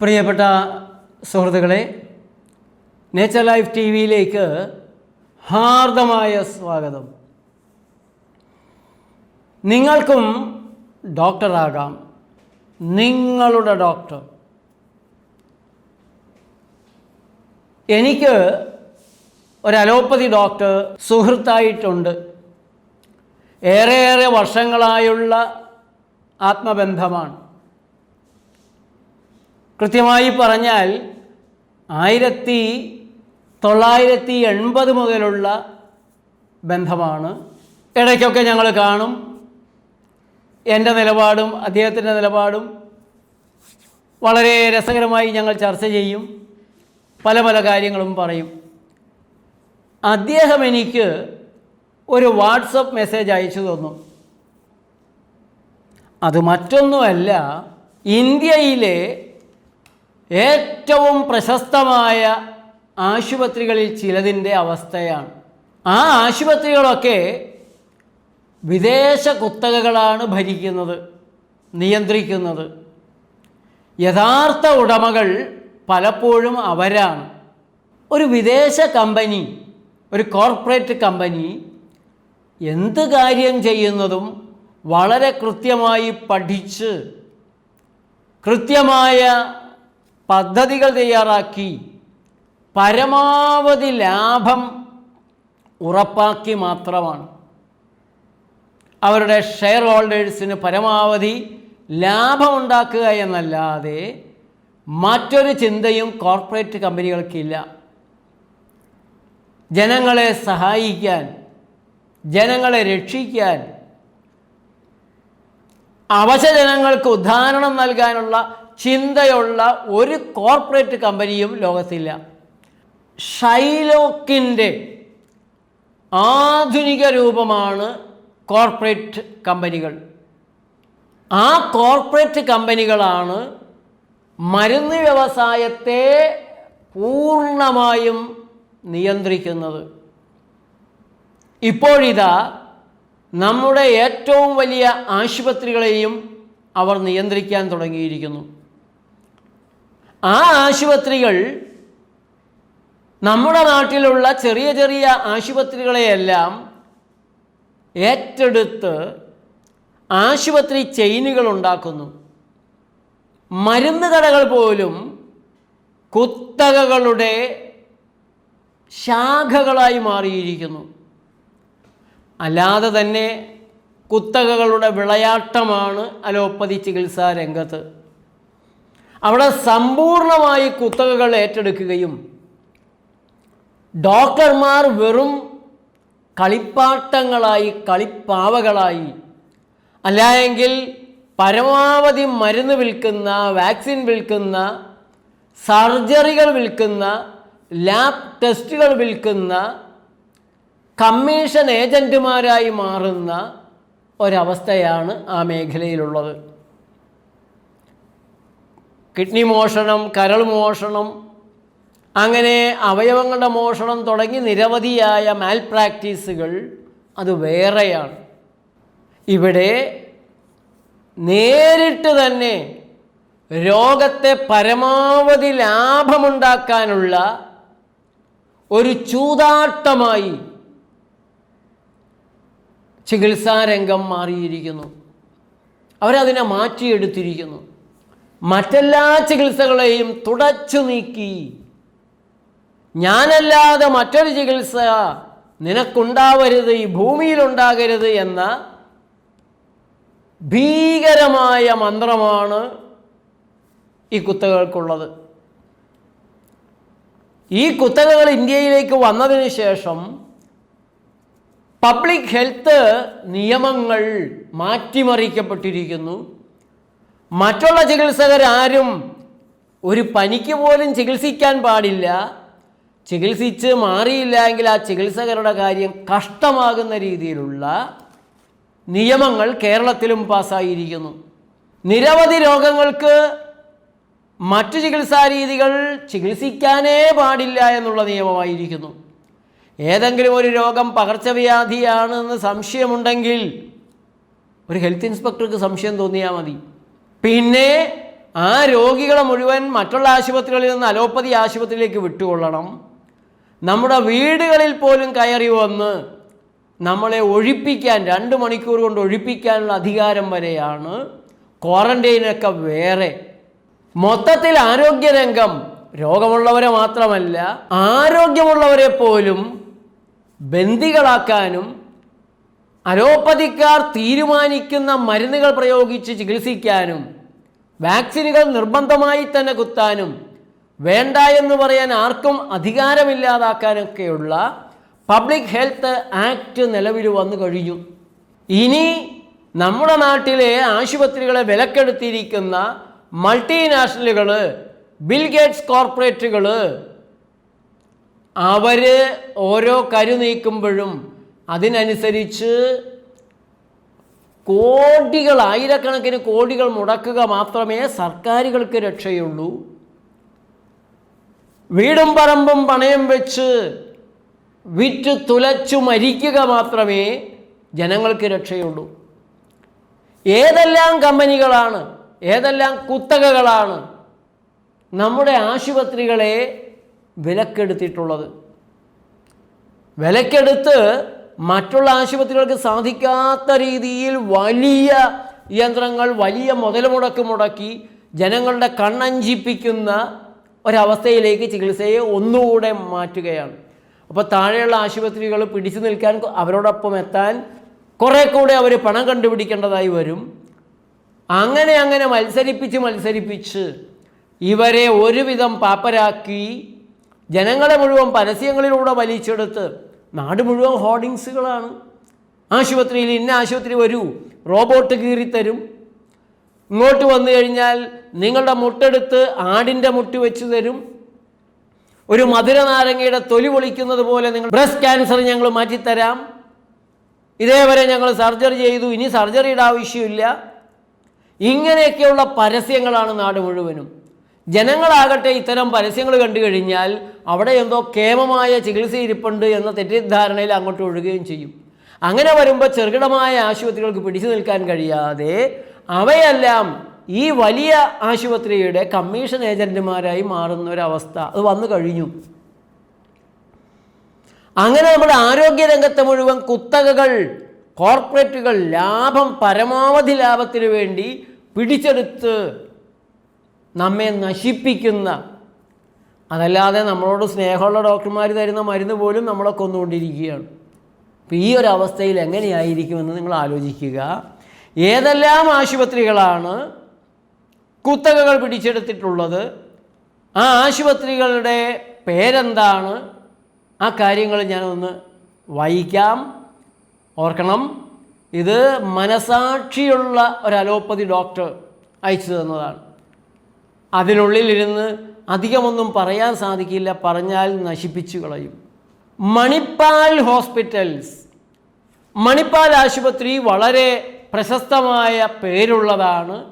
പ്രിയപ്പെട്ട സുഹൃത്തുക്കളെ nature life T വിയിലേക്ക് ഹാർദമായ സ്വാഗതം. നിങ്ങൾക്കും ഡോക്ടറാകാം. നിങ്ങളുടെ ഡോക്ടർ. എനിക്ക് ഒരു അലോപ്പതി ഡോക്ടർ സുഹൃത്തായിട്ടുണ്ട്. ഏറെയേറെ വർഷങ്ങളായുള്ള ആത്മബന്ധമാണ്. കൃത്യമായി പറഞ്ഞാൽ ആയിരത്തി തൊള്ളായിരത്തി എൺപത് മുതലുള്ള ബന്ധമാണ്. ഇടയ്ക്കൊക്കെ ഞങ്ങൾ കാണും. എന്റെ നിലപാടും അദ്ദേഹത്തിന്റെ നിലപാടും വളരെ രസകരമായി ഞങ്ങൾ ചർച്ച ചെയ്യും. പല പല കാര്യങ്ങളും പറയും. അദ്ദേഹം എനിക്ക് ഒരു വാട്സപ്പ് മെസ്സേജ് അയച്ചു തന്നു. അത് മറ്റൊന്നുമല്ല ഇന്ത്യയിലെ ഏറ്റവും പ്രശസ്തമായ ആശുപത്രികളിൽ ചിലതിന്റെ അവസ്ഥയാണ്. ആ ആശുപത്രികളൊക്കെ വിദേശ കുത്തകകളാണ് ഭരിക്കുന്നത് നിയന്ത്രിക്കുന്നത്. യഥാർത്ഥ ഉടമകൾ പലപ്പോഴും അവരാണ്. ഒരു വിദേശ കമ്പനി ഒരു കോർപ്പറേറ്റ് കമ്പനി എന്ത് കാര്യം ചെയ്യുന്നതും വളരെ കൃത്യമായി പഠിച്ച് കൃത്യമായ പദ്ധതികൾ തയ്യാറാക്കി പരമാവധി ലാഭം ഉറപ്പാക്കി മാത്രമാണ്. അവരുടെ ഷെയർ ഹോൾഡേഴ്സിന് പരമാവധി ലാഭമുണ്ടാക്കുക എന്നല്ലാതെ മറ്റൊരു ചിന്തയും കോർപ്പറേറ്റ് കമ്പനികൾക്കില്ല. ജനങ്ങളെ സഹായിക്കാൻ ജനങ്ങളെ രക്ഷിക്കാൻ അവശജനങ്ങൾക്ക് ഉദാഹരണം നൽകാനുള്ള ചിന്തയുള്ള ഒരു കോർപ്പറേറ്റ് കമ്പനിയും ലോകത്തില്ല. ഷൈലോക്കിന്റെ ആധുനിക രൂപമാണ് കോർപ്പറേറ്റ് കമ്പനികൾ. ആ കോർപ്പറേറ്റ് കമ്പനികളാണ് മരുന്ന് വ്യവസായത്തെ പൂർണമായും നിയന്ത്രിക്കുന്നത്. ഇപ്പോഴിതാ നമ്മുടെ ഏറ്റവും വലിയ ആശുപത്രികളെയും അവർ നിയന്ത്രിക്കാൻ തുടങ്ങിയിരിക്കുന്നു. ആ ആശുപത്രികൾ നമ്മുടെ നാട്ടിലുള്ള ചെറിയ ചെറിയ ആശുപത്രികളെയെല്ലാം ഏറ്റെടുത്ത് ആശുപത്രി ചെയിനുകൾ ഉണ്ടാക്കുന്നു. മരുന്ന് കടകൾ പോലും കുത്തകകളുടെ ശാഖകളായി മാറിയിരിക്കുന്നു. അല്ലാതെ തന്നെ കുത്തകകളുടെ വിളയാട്ടമാണ് അലോപ്പതി ചികിത്സാ രംഗത്ത്. അവിടെ സമ്പൂർണമായി കുത്തകകൾ ഏറ്റെടുക്കുകയും ഡോക്ടർമാർ വെറും കളിപ്പാട്ടങ്ങളായി കളിപ്പാവകളായി അല്ലായെങ്കിൽ പരമാവധി മരുന്ന് വിൽക്കുന്ന വാക്സിൻ വിൽക്കുന്ന സർജറികൾ വിൽക്കുന്ന ലാബ് ടെസ്റ്റുകൾ വിൽക്കുന്ന കമ്മീഷൻ ഏജന്റുമാരായി മാറുന്ന ഒരവസ്ഥയാണ് ആ മേഖലയിലുള്ളത്. കിഡ്നി മോഷണം കരൾ മോഷണം അങ്ങനെ അവയവങ്ങളുടെ മോഷണം തുടങ്ങി നിരവധിയായ മാൽ പ്രാക്ടീസുകൾ അത് വേറെയാണ്. ഇവിടെ നേരിട്ട് തന്നെ രോഗത്തെ പരമാവധി ലാഭമുണ്ടാക്കാനുള്ള ഒരു ചൂതാട്ടമായി ചികിത്സാരംഗം മാറിയിരിക്കുന്നു. അവരതിനെ മാറ്റിയെടുത്തിരിക്കുന്നു. മറ്റെല്ലാ ചികിത്സകളെയും തുടച്ചു നീക്കി. ഞാനല്ലാതെ മറ്റൊരു ചികിത്സ നിനക്കുണ്ടാവരുത് ഈ ഭൂമിയിലുണ്ടാകരുത് എന്ന ഭീകരമായ മന്ത്രമാണ് ഈ കുത്തകകൾക്കുള്ളത്. ഈ കുത്തകകൾ ഇന്ത്യയിലേക്ക് വന്നതിന് ശേഷം പബ്ലിക് ഹെൽത്ത് നിയമങ്ങൾ മാറ്റിമറിക്കപ്പെട്ടിരിക്കുന്നു. മറ്റുള്ള ചികിത്സകരാരും ഒരു പനിക്ക് പോലും ചികിത്സിക്കാൻ പാടില്ല. ചികിത്സിച്ച് മാറിയില്ല എങ്കിൽ ആ ചികിത്സകരുടെ കാര്യം കഷ്ടമാകുന്ന രീതിയിലുള്ള നിയമങ്ങൾ കേരളത്തിലും പാസ്സായിരിക്കുന്നു നിരവധി രോഗങ്ങൾക്ക് മറ്റു ചികിത്സാ രീതികൾ ചികിത്സിക്കാനേ പാടില്ല എന്നുള്ള നിയമമായിരിക്കുന്നു. ഏതെങ്കിലും ഒരു രോഗം പകർച്ചവ്യാധിയാണെന്ന് സംശയമുണ്ടെങ്കിൽ ഒരു ഹെൽത്ത് ഇൻസ്പെക്ടർക്ക് സംശയം തോന്നിയാൽ മതി. പിന്നെ ആ രോഗികളെ മുഴുവൻ മറ്റുള്ള ആശുപത്രികളിൽ നിന്ന് അലോപ്പതി ആശുപത്രിയിലേക്ക് വിട്ടുകൊള്ളണം. നമ്മുടെ വീടുകളിൽ പോലും കയറി വന്ന് നമ്മളെ ഒഴിപ്പിക്കാൻ രണ്ട് മണിക്കൂർ കൊണ്ട് ഒഴിപ്പിക്കാനുള്ള അധികാരം വരെയാണ് ക്വാറന്റൈനൊക്കെ വേറെ. മൊത്തത്തിൽ ആരോഗ്യരംഗം രോഗമുള്ളവരെ മാത്രമല്ല ആരോഗ്യമുള്ളവരെ പോലും ബന്ദികളാക്കാനും അലോപ്പതിക്കാർ തീരുമാനിക്കുന്ന മരുന്നുകൾ പ്രയോഗിച്ച് ചികിത്സിക്കാനും വാക്സിനുകൾ നിർബന്ധമായി തന്നെ കുത്താനും വേണ്ട എന്ന് പറയാൻ ആർക്കും അധികാരമില്ലാതാക്കാനൊക്കെയുള്ള പബ്ലിക് ഹെൽത്ത് ആക്ട് നിലവിൽ വന്നു കഴിഞ്ഞു. ഇനി നമ്മുടെ നാട്ടിലെ ആശുപത്രികളെ വിലക്കെടുത്തിരിക്കുന്ന മൾട്ടിനാഷണലുകൾ ബിൽഗേറ്റ്സ് കോർപ്പറേറ്റുകൾ അവർ ഓരോ കരു നീക്കുമ്പോഴും അതിനനുസരിച്ച് കോടികൾ ആയിരക്കണക്കിന് കോടികൾ മുടക്കുക മാത്രമേ സർക്കാരുകൾക്ക് രക്ഷയുള്ളൂ. വീടും പറമ്പും പണയം വെച്ച് വിറ്റ് തുലച്ചു മരിക്കുക മാത്രമേ ജനങ്ങൾക്ക് രക്ഷയുള്ളൂ. ഏതെല്ലാം കമ്പനികളാണ് ഏതെല്ലാം കുത്തകകളാണ് നമ്മുടെ ആശുപത്രികളെ വിലക്കെടുത്തിട്ടുള്ളത്? വിലക്കെടുത്ത് മറ്റുള്ള ആശുപത്രികൾക്ക് സാധിക്കാത്ത രീതിയിൽ വലിയ യന്ത്രങ്ങൾ വലിയ മുതൽ മുടക്ക് മുടക്കി ജനങ്ങളുടെ കണ്ണഞ്ചിപ്പിക്കുന്ന ഒരവസ്ഥയിലേക്ക് ചികിത്സയെ ഒന്നുകൂടെ മാറ്റുകയാണ്. അപ്പോൾ താഴെയുള്ള ആശുപത്രികൾ പിടിച്ചു നിൽക്കാൻ അവരോടൊപ്പം എത്താൻ കുറേ കൂടെ അവർ പണം കണ്ടുപിടിക്കേണ്ടതായി വരും. അങ്ങനെ അങ്ങനെ മത്സരിപ്പിച്ച് മത്സരിപ്പിച്ച് ഇവരെ ഒരുവിധം പാപ്പരാക്കി ജനങ്ങളെ മുഴുവൻ പരസ്യങ്ങളിലൂടെ വലിച്ചെടുത്ത് നാട് മുഴുവൻ ഹോർഡിങ്സുകളാണ്. ആശുപത്രിയിൽ ഇന്ന ആശുപത്രി വരൂ റോബോട്ട് കീറിത്തരും. ഇങ്ങോട്ട് വന്നു കഴിഞ്ഞാൽ നിങ്ങളുടെ മുട്ടെടുത്ത് ആടിന്റെ മുട്ട് വെച്ച് തരും. ഒരു മധുര നാരങ്ങയുടെ തൊലി പൊളിക്കുന്നത് പോലെ നിങ്ങൾ ബ്രസ്റ്റ് ക്യാൻസർ ഞങ്ങൾ മാറ്റിത്തരാം. ഇതേവരെ ഞങ്ങൾ സർജറി ചെയ്തു ഇനി സർജറിയുടെ ആവശ്യമില്ല. ഇങ്ങനെയൊക്കെയുള്ള പരസ്യങ്ങളാണ് നാട് മുഴുവനും. ജനങ്ങളാകട്ടെ ഇത്തരം പരസ്യങ്ങൾ കണ്ടു കഴിഞ്ഞാൽ അവിടെ എന്തോ കേമമായ ചികിത്സ ഇരിപ്പുണ്ട് എന്ന തെറ്റിദ്ധാരണയിൽ അങ്ങോട്ട് ഒഴുകുകയും ചെയ്യും. അങ്ങനെ വരുമ്പോൾ ചെറുകിടമായ ആശുപത്രികൾക്ക് പിടിച്ചു നിൽക്കാൻ കഴിയാതെ അവയെല്ലാം ഈ വലിയ ആശുപത്രിയുടെ കമ്മീഷൻ ഏജന്റുമാരായി മാറുന്ന ഒരവസ്ഥ അത് വന്നു കഴിഞ്ഞു. അങ്ങനെ നമ്മുടെ ആരോഗ്യരംഗത്തെ മുഴുവൻ കുത്തകകൾ കോർപ്പറേറ്റുകൾ ലാഭം പരമാവധി ലാഭത്തിനു വേണ്ടി പിടിച്ചെടുത്ത് നമ്മെ നശിപ്പിക്കുന്ന അതല്ലാതെ നമ്മളോട് സ്നേഹമുള്ള ഡോക്ടർമാർ തരുന്ന മരുന്ന് പോലും നമ്മളെ കൊന്നുകൊണ്ടിരിക്കുകയാണ്. അപ്പോൾ ഈ ഒരു അവസ്ഥയിൽ എങ്ങനെയായിരിക്കുമെന്ന് നിങ്ങൾ ആലോചിക്കുക. ഏതെല്ലാം ആശുപത്രികളാണ് കുത്തകകൾ പിടിച്ചെടുത്തിട്ടുള്ളത്? ആ ആശുപത്രികളുടെ പേരെന്താണ്? ആ കാര്യങ്ങൾ ഞാനൊന്ന് വായിക്കാം. ഓർക്കണം. ഇത് മനസാക്ഷിയുള്ള ഒരു അലോപ്പതി ഡോക്ടർ അയച്ചു തന്നതാണ്. അതിനുള്ളിലിരുന്ന് അധികമൊന്നും പറയാൻ സാധിക്കില്ല പറഞ്ഞാൽ നശിപ്പിച്ചു കളയും. മണിപ്പാൽ ഹോസ്പിറ്റൽസ്. മണിപ്പാൽ ആശുപത്രി വളരെ പ്രശസ്തമായ പേരുള്ളതാണ്.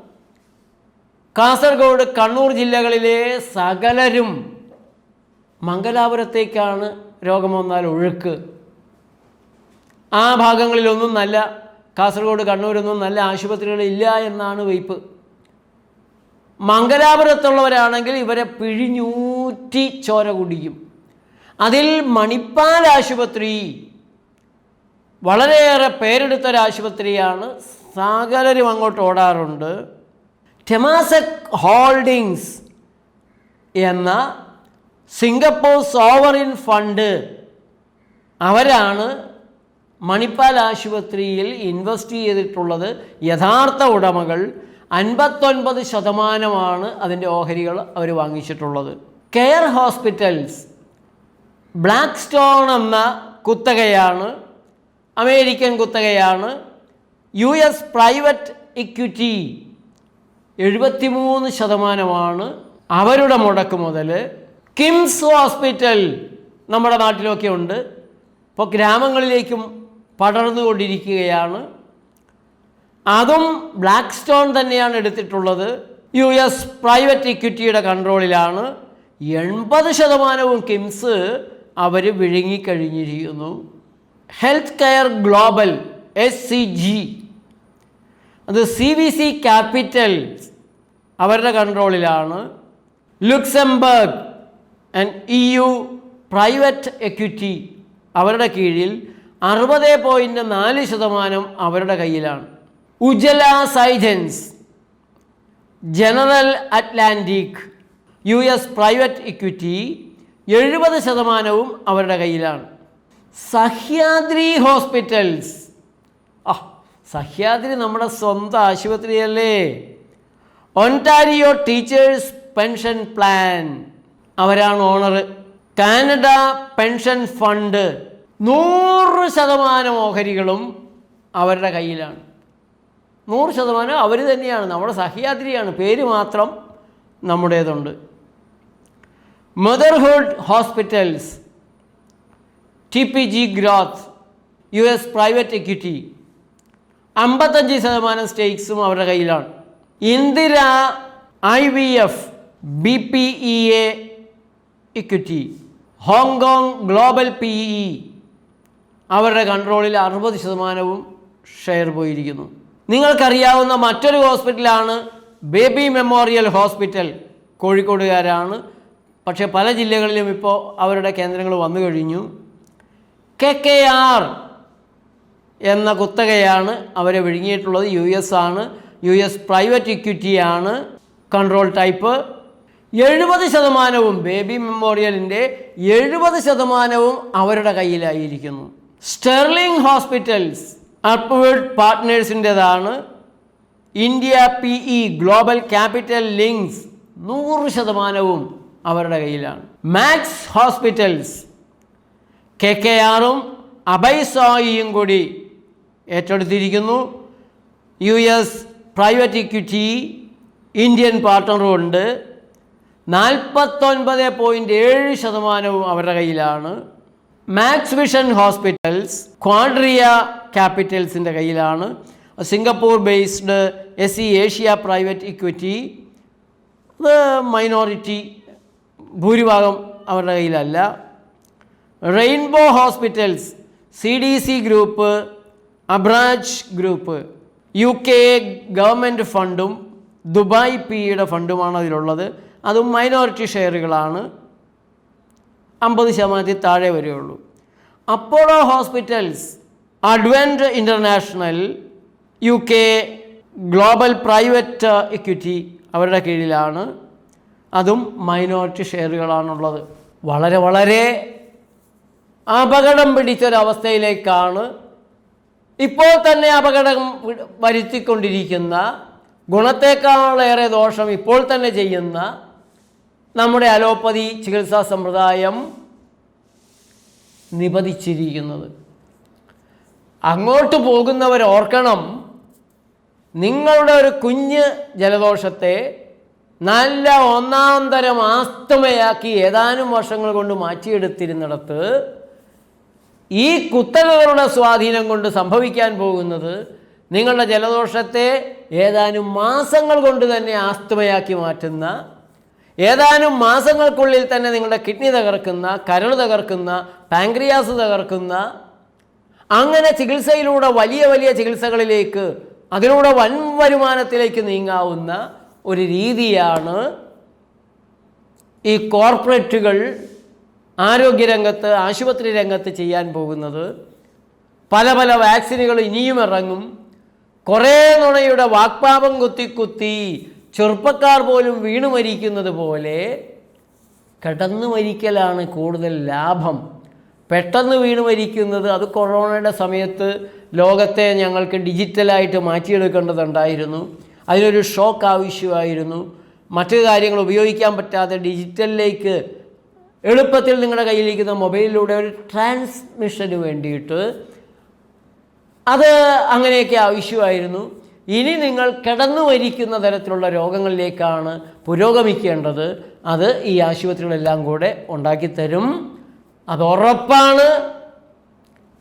കാസർഗോഡ് കണ്ണൂർ ജില്ലകളിലെ സകലരും മംഗലാപുരത്തേക്കാണ് രോഗം വന്നാൽ ഒഴുക്ക്. ആ ഭാഗങ്ങളിലൊന്നും നല്ല കാസർഗോഡ് കണ്ണൂരൊന്നും നല്ല ആശുപത്രികളില്ല എന്നാണ് വയ്പ് മംഗലാപുരത്തുള്ളവരാണെങ്കിൽ ഇവരെ പിഴിഞ്ഞൂറ്റി ചോര കുടിക്കും. അതിൽ മണിപ്പാൽ ആശുപത്രി വളരെയേറെ പേരെടുത്തൊരാശുപത്രിയാണ് സകലരും അങ്ങോട്ട് ഓടാറുണ്ട്. ടെമാസക് ഹോൾഡിങ്സ് എന്ന സിംഗപ്പൂർ സോവറിൻ ഫണ്ട് അവരാണ് മണിപ്പാൽ ആശുപത്രിയിൽ ഇൻവെസ്റ്റ് ചെയ്തിട്ടുള്ളത്. യഥാർത്ഥ ഉടമകൾ അൻപത്തൊൻപത് ശതമാനമാണ് അതിന്റെ ഓഹരികൾ അവർ വാങ്ങിച്ചിട്ടുള്ളത്. കെയർ ഹോസ്പിറ്റൽസ് ബ്ലാക്ക് സ്റ്റോൺ എന്ന കുത്തകയാണ് അമേരിക്കൻ കുത്തകയാണ് യു എസ് പ്രൈവറ്റ് ഇക്വിറ്റി എഴുപത്തിമൂന്ന് ശതമാനമാണ് അവരുടെ മുടക്ക് മുതൽ. കിംസ് ഹോസ്പിറ്റൽ നമ്മുടെ നാട്ടിലൊക്കെ ഉണ്ട്. ഇപ്പോൾ ഗ്രാമങ്ങളിലേക്കും പടർന്നുകൊണ്ടിരിക്കുകയാണ്. അതും ബ്ലാക്ക് സ്റ്റോൺ തന്നെയാണ് എടുത്തിട്ടുള്ളത്. യു എസ് പ്രൈവറ്റ് ഇക്വിറ്റിയുടെ കൺട്രോളിലാണ് എൺപത് ശതമാനവും കിംസ് അവർ വിഴുങ്ങിക്കഴിഞ്ഞിരിക്കുന്നു. Health care global S C G അത് സി വി സി ക്യാപിറ്റൽ അവരുടെ കൺട്രോളിലാണ് Luxembourg and E U private equity അവരുടെ കീഴിൽ അറുപത് പോയിന്റ് നാല് ശതമാനം അവരുടെ കയ്യിലാണ്. Ujala Cygnus. General Atlantic U S private equity എഴുപത് ശതമാനവും അവരുടെ കയ്യിലാണ്. സഹ്യാദ്രി ഹോസ്പിറ്റൽസ്. ആ സഹ്യാദ്രി നമ്മുടെ സ്വന്തം ആശുപത്രിയല്ലേ? Ontario teachers pension plan. അവരാണ് ഓണർ കാനഡ പെൻഷൻ ഫണ്ട്. നൂറ് ശതമാനം ഓഹരികളും അവരുടെ കയ്യിലാണ്. നൂറ് ശതമാനം അവർ തന്നെയാണ്. നമ്മുടെ സഹ്യാദ്രിയാണ് പേര് മാത്രം നമ്മുടേതുണ്ട്. Motherhood hospitals T P G growth U S private equity അമ്പത്തഞ്ച് ശതമാനം സ്റ്റേക്സും അവരുടെ കയ്യിലാണ്. Indira I V F B P E A equity Hong Kong global P E അവരുടെ കൺട്രോളിൽ അറുപത് ശതമാനവും ഷെയർ പോയിരിക്കുന്നു. നിങ്ങൾക്കറിയാവുന്ന മറ്റൊരു ഹോസ്പിറ്റലാണ് ബേബി മെമ്മോറിയൽ ഹോസ്പിറ്റൽ കോഴിക്കോടുകാരാണ്. പക്ഷേ പല ജില്ലകളിലും ഇപ്പോൾ അവരുടെ കേന്ദ്രങ്ങൾ വന്നു കഴിഞ്ഞു. കെ കെ ആർ എന്ന കുത്തകയാണ് അവരെ വിഴുങ്ങിയിട്ടുള്ളത്. യു എസ് ആണ്. യു എസ് പ്രൈവറ്റ് ഇക്വിറ്റിയാണ് കൺട്രോൾ ടൈപ്പ്. എഴുപത് ശതമാനവും ബേബി മെമ്മോറിയലിന്റെ എഴുപത് ശതമാനവും അവരുടെ കയ്യിലായിരിക്കുന്നു. Sterling hospitals upward പാർട്ട്നേഴ്സിന്റെതാണ് India P E global capital links നൂറ് ശതമാനവും അവരുടെ കയ്യിലാണ്. മാക്സ് ഹോസ്പിറ്റൽസ് കെ കെ ആറും അബൈസായിയും കൂടി ഏറ്റെടുത്തിരിക്കുന്നു. U S private equity Indian പാർട്ട്ണറും ഉണ്ട്. നാൽപ്പത്തൊൻപത് പോയിന്റ് ഏഴ് ശതമാനവും അവരുടെ കയ്യിലാണ്. മാക്സ് വിഷൻ ഹോസ്പിറ്റൽസ് ക്വാഡ്രിയ ക്യാപിറ്റൽസിന്റെ കയ്യിലാണ്. Singapore based S C Asia private equity അത് മൈനോറിറ്റി ഭൂരിഭാഗം അവരുടെ കയ്യിലല്ല. Rainbow hospitals C D C group Abraaj group U K government ഫണ്ടും ദുബായ് പിയുടെ ഫണ്ടുമാണ് അതിലുള്ളത്. അതും മൈനോറിറ്റി ഷെയറുകളാണ് അമ്പത് ശതമാനത്തിൽ താഴെ വരെയുള്ളൂ. Apollo Hospitals Advent International U K global private equity അവരുടെ കീഴിലാണ്. അതും മൈനോറിറ്റി ഷെയറുകളാണുള്ളത് വളരെ വളരെ അപകടം പിടിച്ചൊരവസ്ഥയിലേക്കാണ് ഇപ്പോൾ തന്നെ അപകടം വരുത്തിക്കൊണ്ടിരിക്കുന്ന ഗുണത്തേക്കാളേറെ ദോഷം ഇപ്പോൾ തന്നെ ചെയ്യുന്ന നമ്മുടെ അലോപ്പതി ചികിത്സാ സമ്പ്രദായം നിപതിച്ചിരിക്കുന്നത്. അങ്ങോട്ട് പോകുന്നവർ ഓർക്കണം നിങ്ങളുടെ ഒരു കുഞ്ഞ് ജലദോഷത്തെ നല്ല ഒന്നാം തരം ആസ്തമയാക്കി ഏതാനും വർഷങ്ങൾ കൊണ്ട് മാറ്റിയെടുത്തിരുന്നിടത്ത് ഈ കുത്തകകളുടെ സ്വാധീനം കൊണ്ട് സംഭവിക്കാൻ പോകുന്നത് നിങ്ങളുടെ ജലദോഷത്തെ ഏതാനും മാസങ്ങൾ കൊണ്ട് തന്നെ ആസ്തമയാക്കി മാറ്റുന്ന ഏതാനും മാസങ്ങൾക്കുള്ളിൽ തന്നെ നിങ്ങളുടെ കിഡ്നി തകർക്കുന്ന കരൾ തകർക്കുന്ന പാങ്ക്രിയാസ് തകർക്കുന്ന അങ്ങനെ ചികിത്സയിലൂടെ വലിയ വലിയ ചികിത്സകളിലേക്ക് അതിലൂടെ വൻ വരുമാനത്തിലേക്ക് നീങ്ങാവുന്ന ഒരു രീതിയാണ് ഈ കോർപ്പറേറ്റുകൾ ആരോഗ്യരംഗത്ത് ആശുപത്രി രംഗത്ത് ചെയ്യാൻ പോകുന്നത്. പല പല വാക്സിനുകൾ ഇനിയും ഇറങ്ങും. കുറേ നുണയുടെ വാക്പാപം കുത്തി കുത്തി ചെറുപ്പക്കാർ പോലും വീണു മരിക്കുന്നത് പോലെ കിടന്നു മരിക്കലാണ് കൂടുതൽ ലാഭം. പെട്ടെന്ന് വീണ് മരിക്കുന്നത് അത് കൊറോണയുടെ സമയത്ത് ലോകത്തെ ഞങ്ങൾക്ക് ഡിജിറ്റലായിട്ട് മാറ്റിയെടുക്കേണ്ടതുണ്ടായിരുന്നു. അതിനൊരു ഷോക്ക് ആവശ്യമായിരുന്നു. മറ്റു കാര്യങ്ങൾ ഉപയോഗിക്കാൻ പറ്റാതെ ഡിജിറ്റലിലേക്ക് എളുപ്പത്തിൽ നിങ്ങളുടെ കയ്യിലിരിക്കുന്ന മൊബൈലിലൂടെ ഒരു ട്രാൻസ്മിഷന് വേണ്ടിയിട്ട് അത് അങ്ങനെയൊക്കെ ആവശ്യമായിരുന്നു. ഇനി നിങ്ങൾ കിടന്നു മരിക്കുന്ന തരത്തിലുള്ള രോഗങ്ങളിലേക്കാണ് പുരോഗമിക്കേണ്ടത്. അത് ഈ ആശുപത്രികളെല്ലാം കൂടെ ഉണ്ടാക്കിത്തരും. അത് ഉറപ്പാണ്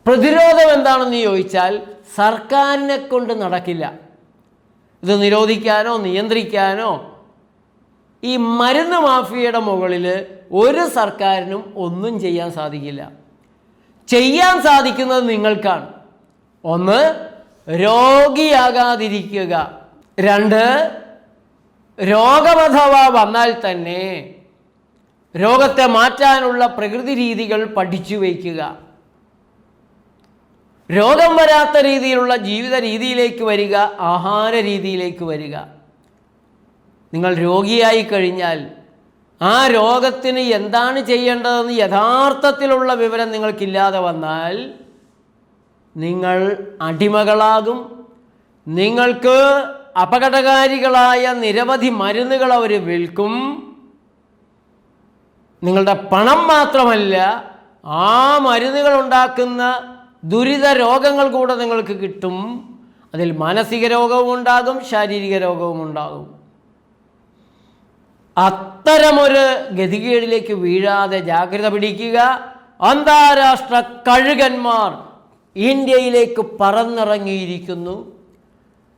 പ്രതിരോധം എന്താണെന്ന് ചോദിച്ചാൽ സർക്കാരിനെ കൊണ്ട് നടക്കില്ല. ഇത് നിരോധിക്കാനോ നിയന്ത്രിക്കാനോ ഈ മരുന്ന് മാഫിയയുടെ മുകളിൽ ഒരു സർക്കാരിനും ഒന്നും ചെയ്യാൻ സാധിക്കില്ല. ചെയ്യാൻ സാധിക്കുന്നത് നിങ്ങൾക്കാണ്. ഒന്ന് രോഗിയാകാതിരിക്കുക. രണ്ട് രോഗമഥവ വന്നാൽ തന്നെ രോഗത്തെ മാറ്റാനുള്ള പ്രകൃതി രീതികൾ പഠിച്ചു വയ്ക്കുക. രോഗം വരാത്ത രീതിയിലുള്ള ജീവിത രീതിയിലേക്ക് വരിക ആഹാര രീതിയിലേക്ക് വരിക. നിങ്ങൾ രോഗിയായി കഴിഞ്ഞാൽ ആ രോഗത്തിന് എന്താണ് ചെയ്യേണ്ടതെന്ന് യഥാർത്ഥത്തിലുള്ള വിവരം നിങ്ങൾക്കില്ലാതെ വന്നാൽ നിങ്ങൾ അടിമകളാകും. നിങ്ങൾക്ക് അപകടകാരികളായ നിരവധി മരുന്നുകൾ അവർ വിൽക്കും. നിങ്ങളുടെ പണം മാത്രമല്ല ആ മരുന്നുകൾ ഉണ്ടാക്കുന്ന ദുരിത രോഗങ്ങൾ കൂടെ നിങ്ങൾക്ക് കിട്ടും. അതിൽ മാനസിക രോഗവും ഉണ്ടാകും ശാരീരിക രോഗവും ഉണ്ടാകും. അത്തരമൊരു ഗതികേടിലേക്ക് വീഴാതെ ജാഗ്രത പിടിക്കുക. അന്താരാഷ്ട്ര കഴുകന്മാർ ഇന്ത്യയിലേക്ക് പറന്നിറങ്ങിയിരിക്കുന്നു.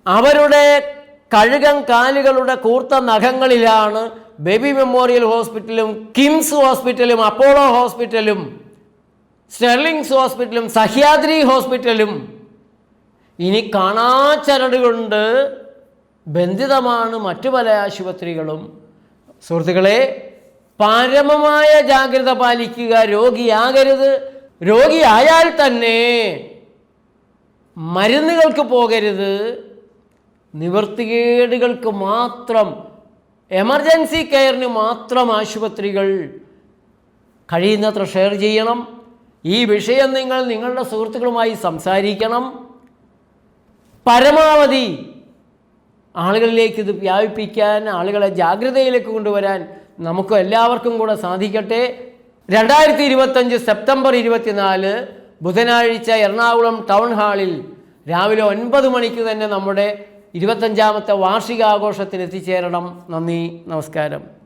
അവരുടെ കഴുകൻ കാലുകളുടെ കൂർത്ത നഖങ്ങളിലാണ് ബേബി മെമ്മോറിയൽ ഹോസ്പിറ്റലും കിംസ് ഹോസ്പിറ്റലും അപ്പോളോ ഹോസ്പിറ്റലും സ്റ്റെർലിങ്സ് ഹോസ്പിറ്റലും സഹ്യാദ്രി ഹോസ്പിറ്റലും. ഇനി കാണാ ചരടുകൊണ്ട് ബന്ധിതമാണ് മറ്റു പല ആശുപത്രികളും. സുഹൃത്തുക്കളെ പരമമായ ജാഗ്രത പാലിക്കുക. രോഗിയാകരുത്. രോഗിയായാൽ തന്നെ മരുന്നുകൾക്ക് പോകരുത്. നിവർത്തികേടുകൾക്ക് മാത്രം എമർജൻസി കെയറിന് മാത്രം ആശുപത്രികൾ കഴിയുന്നത്ര ഷെയർ ചെയ്യണം. ഈ വിഷയം നിങ്ങൾ നിങ്ങളുടെ സുഹൃത്തുക്കളുമായി സംസാരിക്കണം. പരമാവധി ആളുകളിലേക്ക് ഇത് വ്യാപിപ്പിക്കാൻ ആളുകളെ ജാഗ്രതയിലേക്ക് കൊണ്ടുവരാൻ നമുക്ക് എല്ലാവർക്കും കൂടെ സാധിക്കട്ടെ. രണ്ടായിരത്തി ഇരുപത്തഞ്ച് സെപ്റ്റംബർ ഇരുപത്തിനാല് ബുധനാഴ്ച എറണാകുളം ടൗൺ ഹാളിൽ രാവിലെ ഒൻപത് മണിക്ക് തന്നെ നമ്മുടെ ഇരുപത്തഞ്ചാമത്തെ വാർഷികാഘോഷത്തിന് എത്തിച്ചേരണം നന്ദി നമസ്കാരം.